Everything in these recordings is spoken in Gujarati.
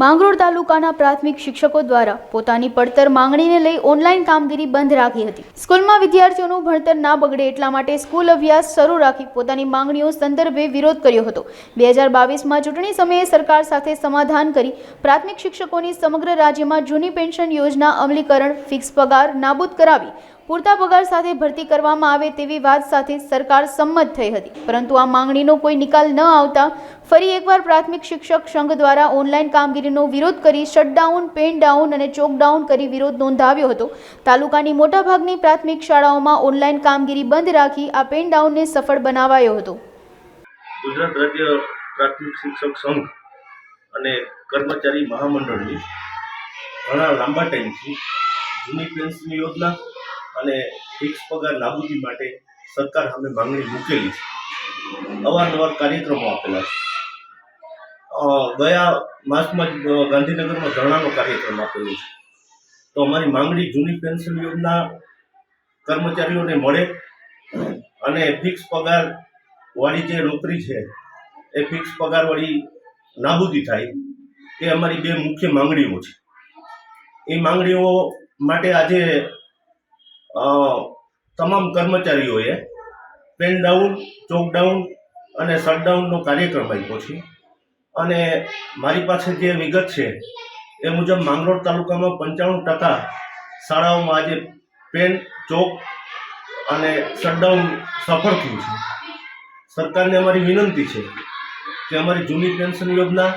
માંગરોળ તાલુકાના પ્રાથમિક શિક્ષકો દ્વારા પોતાની પડતર માંગણીને લઈ ઓનલાઈન કામગીરી બંધ રાખી હતી. સ્કૂલમાં વિદ્યાર્થીઓનું ભણતર ના બગડે એટલા માટે સ્કૂલ અભ્યાસ શરૂ રાખી પોતાની માંગણીઓ સંદર્ભે વિરોધ કર્યો હતો. બે હજાર બાવીસમાં ચૂંટણી સમયે સરકાર સાથે સમાધાન કરી પ્રાથમિક શિક્ષકોની સમગ્ર રાજ્યમાં જૂની પેન્શન યોજના અમલીકરણ, ફિક્સ પગાર, નાબૂદ કરાવી પૂરતા પગાર સાથે ભરતી કરવામાં આવે તેવી વાત સાથે સરકાર સંમત થઈ હતી. પરંતુ આ માંગણીનો કોઈ નિકાલ ન આવતા ફરી એકવાર પ્રાથમિક શિક્ષક સંઘ દ્વારા ઓનલાઈન કામગીરીનો વિરોધ કરી શટડાઉન પેન ડાઉન અને ચોકડાઉન કરી વિરોધ નોંધાવ્યો હતો. તાલુકાની મોટાભાગની પ્રાથમિક શાળાઓમાં ઓનલાઈન કામગીરી બંધ રાખી આ પેન ડાઉનને સફળ બનાવાયો હતો. ગુજરાત રાજ્ય પ્રાથમિક શિક્ષક સંઘ અને કર્મચારી મહામંડળની ઘણા લાંબા ટાઈમથી જૂની પેન્શન યોજના અને ફિક્સ પગાર નાબૂદી માટે સરકાર સામે માંગણી મૂકેલી છે. અવારનવાર કાર્યક્રમો આપેલા છે. ગયા માસમાં જ ગાંધીનગરમાં ધરણાનો કાર્યક્રમ આપેલો છે. તો અમારી માંગણી જૂની પેન્શન યોજના કર્મચારીઓને મળે અને ફિક્સ પગારવાળી જે નોકરી છે, એ ફિક્સ પગારવાળી નાબૂદી થાય એ અમારી બે મુખ્ય માંગણીઓ છે. એ માંગણીઓ માટે આજે તમામ કર્મચારીઓએ પેન ડાઉન, ચોક ડાઉન અને શટડાઉનનો કાર્યક્રમ આપ્યો છે. અને મારી પાસે જે વિગત છે, એ મુજબ માંગરોળ તાલુકામાં પંચાણું ટકા શાળાઓમાં આજે પેન, ચોક અને શટડાઉન સફળ થયું છે. સરકારને અમારી વિનંતી છે કે અમારી જૂની પેન્શન યોજના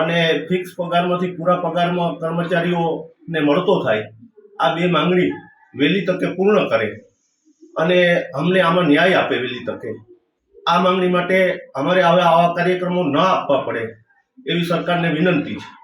અને ફિક્સ પગારમાંથી પૂરા પગારમાં કર્મચારીઓને મળતો થાય. આ બે માંગણી વહેલી તકે પૂર્ણ કરે. અને અમને આમાં ન્યાય આપે વહેલી તકે. આ માંગણી માટે અમારે હવે આવા કાર્યક્રમો ન આપવા પડે એવી સરકારને વિનંતી છે.